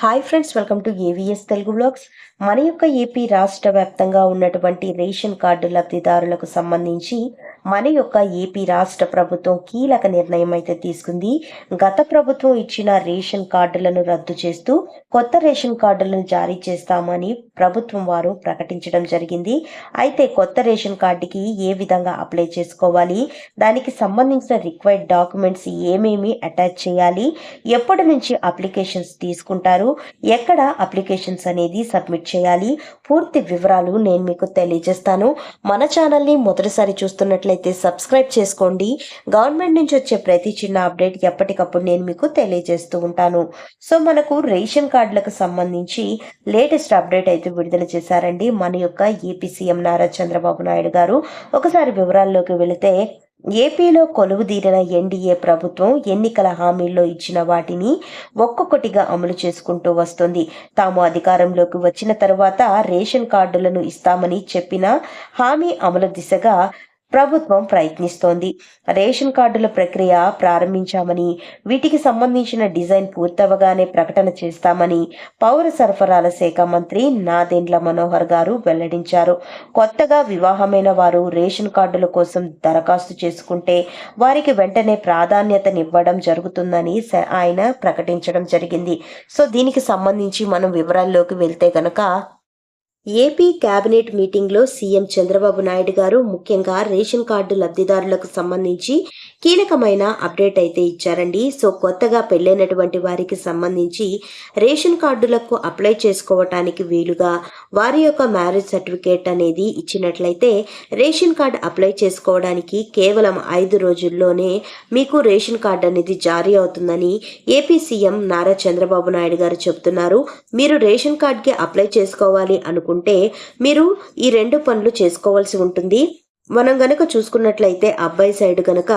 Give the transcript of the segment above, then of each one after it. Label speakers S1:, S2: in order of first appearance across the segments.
S1: Hi friends welcome to AVS Telugu blogs మన యొక్క AP రాష్ట్ర వ్యాప్తంగా ఉన్నటువంటి రేషన్ కార్డు లబ్ధిదారులకు సంబంధించి మన యొక్క ఏపీ రాష్ట్ర ప్రభుత్వం కీలక నిర్ణయం అయితే తీసుకుంది. గత ప్రభుత్వం ఇచ్చిన రేషన్ కార్డులను రద్దు చేస్తూ కొత్త రేషన్ కార్డులను జారీ చేస్తామని ప్రభుత్వం వారు ప్రకటించడం జరిగింది. అయితే కొత్త రేషన్ కార్డుకి ఏ విధంగా అప్లై చేసుకోవాలి? దానికి సంబంధించిన రిక్వైర్డ్ డాక్యుమెంట్స్ ఏమేమి అటాచ్ చేయాలి? ఎప్పటి నుంచి అప్లికేషన్స్ తీసుకుంటారు? ఎక్కడ అప్లికేషన్స్ అనేది సబ్మిట్ చేయాలి? పూర్తి వివరాలు నేను మీకు తెలియజేస్తాను. మన ఛానల్ని మొదటిసారి చూస్తున్నట్లయితే సబ్స్క్రైబ్ చేసుకోండి. గవర్నమెంట్ నుంచి వచ్చే ప్రతి చిన్న అప్డేట్ ఎప్పటికప్పుడు నేను మీకు తెలియజేస్తూ ఉంటాను. సో మనకు రేషన్ కార్డులకు సంబంధించి లేటెస్ట్ అప్డేట్ అయితే విడుదల చేశారండి. మన యొక్క ఏపీ సీఎం నారా చంద్రబాబు నాయుడు గారు. ఒకసారి వివరాల్లోకి వెళితే ఏపీలో కొలువుదీరిన ఎన్డీఏ ప్రభుత్వం ఎన్నికల హామీల్లో ఇచ్చిన వాటిని ఒక్కొక్కటిగా అమలు చేసుకుంటూ వస్తుంది. తాము అధికారంలోకి వచ్చిన తర్వాత రేషన్ కార్డులను ఇస్తామని చెప్పిన హామీ అమలు దిశగా ప్రభుత్వం ప్రయత్నిస్తోంది. రేషన్ కార్డుల ప్రక్రియ ప్రారంభించామని వీటికి సంబంధించిన డిజైన్ పూర్తవగానే ప్రకటన చేస్తామని పౌర సరఫరాల శాఖ మంత్రి నాదెండ్ల మనోహర్ గారు వెల్లడించారు. కొత్తగా వివాహమైన వారు రేషన్ కార్డుల కోసం దరఖాస్తు చేసుకుంటే వారికి వెంటనే ప్రాధాన్యతనివ్వడం జరుగుతుందని స- ఆయన ప్రకటించడం జరిగింది. సో దీనికి సంబంధించి మనం వివరాల్లోకి వెళ్తే గనక ఏపీ కేబినెట్ మీటింగ్లో సీఎం చంద్రబాబు నాయుడు గారు ముఖ్యంగా రేషన్ కార్డు లబ్ధిదారులకు సంబంధించి కీలకమైన అప్డేట్ అయితే ఇచ్చారండి. సో కొత్తగా పెళ్ళైనటువంటి వారికి సంబంధించి రేషన్ కార్డులకు అప్లై చేసుకోవటానికి వీలుగా వారి యొక్క మ్యారేజ్ సర్టిఫికేట్ అనేది ఇచ్చినట్లయితే రేషన్ కార్డు అప్లై చేసుకోవడానికి కేవలం ఐదు రోజుల్లోనే మీకు రేషన్ కార్డు అనేది జారీ అవుతుందని ఏపీ సీఎం నారా చంద్రబాబు నాయుడు గారు చెబుతున్నారు మీరు రేషన్ కార్డుకి అప్లై చేసుకోవాలి అనుకుంటే మీరు ఈ రెండు పనులు చేసుకోవాల్సి ఉంటుంది. మనం గనక చూసుకున్నట్లయితే అబ్బాయి సైడ్ గనక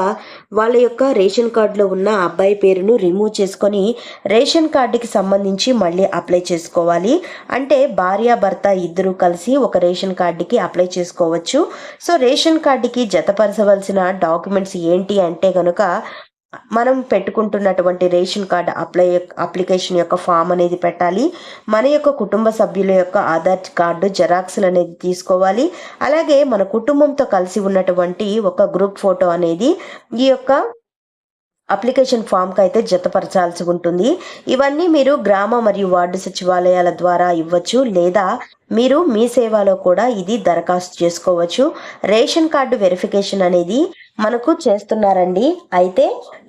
S1: వాళ్ళ యొక్క రేషన్ కార్డులో ఉన్న అబ్బాయి పేరును రిమూవ్ చేసుకొని రేషన్ కార్డుకి సంబంధించి మళ్ళీ అప్లై చేసుకోవాలి. అంటే భార్య భర్త ఇద్దరూ కలిసి ఒక రేషన్ కార్డుకి అప్లై చేసుకోవచ్చు. సో రేషన్ కార్డుకి జతపరచవలసిన డాక్యుమెంట్స్ ఏంటి అంటే గనక మనం పెట్టుకుంటున్నటువంటి రేషన్ కార్డ్ అప్లై అప్లికేషన్ యొక్క ఫామ్ అనేది పెట్టాలి. మన యొక్క కుటుంబ సభ్యుల యొక్క ఆధార్ కార్డు జెరాక్స్లు అనేది తీసుకోవాలి. అలాగే మన కుటుంబంతో కలిసి ఉన్నటువంటి ఒక గ్రూప్ ఫోటో అనేది ఈ యొక్క అప్లికేషన్ ఫామ్కి అయితే జతపరచాల్సి ఉంటుంది. ఇవన్నీ మీరు గ్రామ మరియు వార్డు సచివాలయాల ద్వారా ఇవ్వచ్చు లేదా మీరు మీ సేవలో కూడా ఇది దరఖాస్తు చేసుకోవచ్చు. రేషన్ కార్డు వెరిఫికేషన్ అనేది మనకు చేస్తున్నారండి. అయితే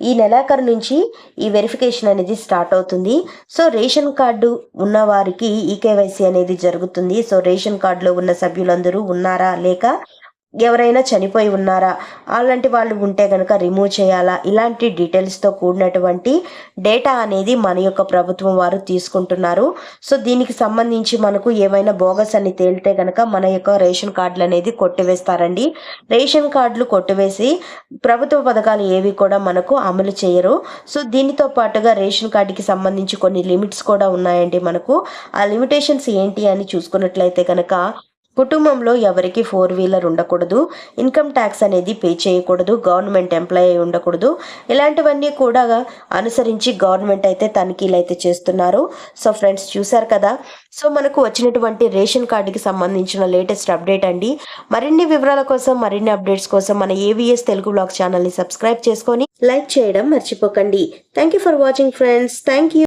S1: ఈ నెలాఖరు నుంచి ఈ వెరిఫికేషన్ అనేది స్టార్ట్ అవుతుంది. సో రేషన్ కార్డు ఉన్న వారికి ఈకేవైసీ అనేది జరుగుతుంది. సో రేషన్ కార్డులో ఉన్న సభ్యులందరూ ఉన్నారా లేక ఎవరైనా చనిపోయి ఉన్నారా? అలాంటి వాళ్ళు ఉంటే కనుక రిమూవ్ చేయాలా? ఇలాంటి డీటెయిల్స్తో కూడినటువంటి డేటా అనేది మన యొక్క ప్రభుత్వం వారు తీసుకుంటున్నారు. సో దీనికి సంబంధించి మనకు ఏమైనా బోగస్ అని తేలితే కనుక మన యొక్క రేషన్ కార్డులు అనేది కొట్టివేస్తారండి. రేషన్ కార్డులు కొట్టివేసి ప్రభుత్వ పథకాలు ఏవి కూడా మనకు అమలు చేయరు. సో దీనితో పాటుగా రేషన్ కార్డుకి సంబంధించి కొన్ని లిమిట్స్ కూడా ఉన్నాయండి మనకు. ఆ లిమిటేషన్స్ ఏంటి అని చూసుకున్నట్లయితే కనుక కుటుంబంలో ఎవరికి ఫోర్ వీలర్ ఉండకూడదు ఇన్కమ్ ట్యాక్స్ అనేది పే చేయకూడదు గవర్నమెంట్ ఎంప్లాయీ అయి ఉండకూడదు. ఇలాంటివన్నీ కూడా అనుసరించి గవర్నమెంట్ అయితే తనిఖీలు అయితే చేస్తున్నారు. సో ఫ్రెండ్స్ చూశారు కదా? సో మనకు వచ్చినటువంటి రేషన్ కార్డుకి సంబంధించిన లేటెస్ట్ అప్డేట్ అండి. మరిన్ని వివరాల కోసం మరిన్ని అప్డేట్స్ కోసం మన ఏవిఎస్ తెలుగు బ్లాగ్ ఛానల్ని సబ్స్క్రైబ్ చేసుకొని లైక్ చేయడం మర్చిపోకండి. Thank you for watching friends thank you